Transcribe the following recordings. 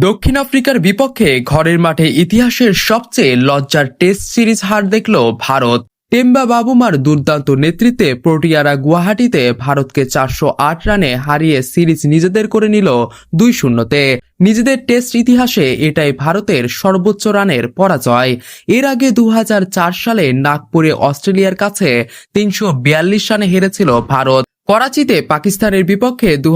দক্ষিণ আফ্রিকার বিপক্ষে ঘরের মাঠে ইতিহাসের সবচেয়ে লজ্জার টেস্ট সিরিজ হার দেখল ভারত। টেম্বা বাবুমার দুর্দান্ত নেতৃত্বে প্রোটিয়ারা গুয়াহাটিতে ভারতকে চারশো আট রানে হারিয়ে সিরিজ নিজেদের করে নিল দুই শূন্যতে। নিজেদের টেস্ট ইতিহাসে এটাই ভারতের সর্বোচ্চ রানের পরাজয়। এর আগে দু হাজার চার সালে নাগপুরে অস্ট্রেলিয়ার কাছে তিনশো বিয়াল্লিশ রানে হেরেছিল ভারত। করাচিতে পাকিস্তানের বিপক্ষে দু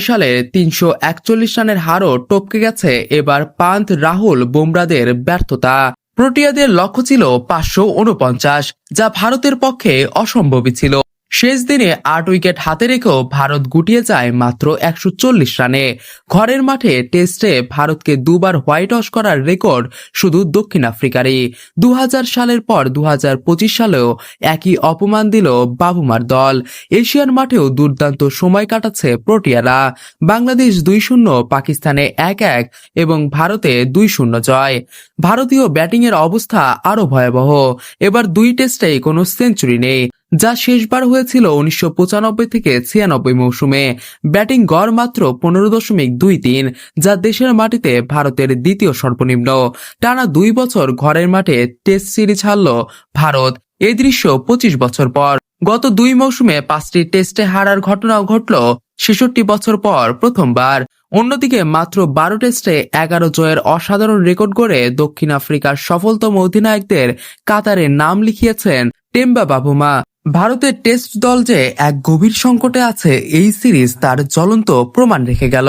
সালে তিনশো একচল্লিশ রানের হারও টপকে গেছে। এবার পান্ত রাহুল বুমরাদের ব্যর্থতা। প্রোটিয়াদের লক্ষ্য ছিল পাঁচশো উনপঞ্চাশ যা ভারতের পক্ষে অসম্ভবই ছিল। শেষ দিনে আট উইকেট হাতে রেখেও ভারত গুটিয়ে যায় মাত্র একশো চল্লিশ রানে। ঘরের মাঠে টেস্টে ভারতকে দুবার হোয়াইট ওয়াশ করার রেকর্ড শুধু দক্ষিণ আফ্রিকারই। দু হাজার সালের পর দু হাজার পঁচিশ সালেও একই অপমান দিল বাবুমার দল। এশিয়ার মাঠেও দুর্দান্ত সময় কাটাচ্ছে প্রোটিয়ারা। বাংলাদেশ দুই শূন্য, পাকিস্তানে এক এক এবং ভারতে দুই শূন্য জয়। ভারতীয় ব্যাটিংয়ের অবস্থা আরও ভয়াবহ। এবার দুই টেস্টেই কোনো সেঞ্চুরি নেই। যা শেষবার হয়েছিল উনিশশো পঁচানব্বই থেকে ছিয়ানব্বই মৌসুমে। ব্যাটিং গড় মাত্র পনেরো দশমিক দুই তিন, যা দেশের মাটিতে ভারতের দ্বিতীয় সর্বনিম্ন। টানা দুই বছর ঘরের মাঠে টেস্ট সিরিজ হারল ভারত। এই দৃশ্য পঁচিশ বছর পর। গত দুই মৌসুমে পাঁচটি টেস্টে হারার ঘটনাও ঘটল ছেষট্টি বছর পর প্রথমবার। অন্যদিকে মাত্র বারো টেস্টে এগারো জয়ের অসাধারণ রেকর্ড গড়ে দক্ষিণ আফ্রিকার সফলতম অধিনায়কদের কাতারে নাম লিখিয়েছেন টেম্বা বাবুমা, ভারতের টেস্ট দল যে এক গভীর সংকটে আছে, এই সিরিজ তার জ্বলন্ত প্রমাণ রেখে গেল।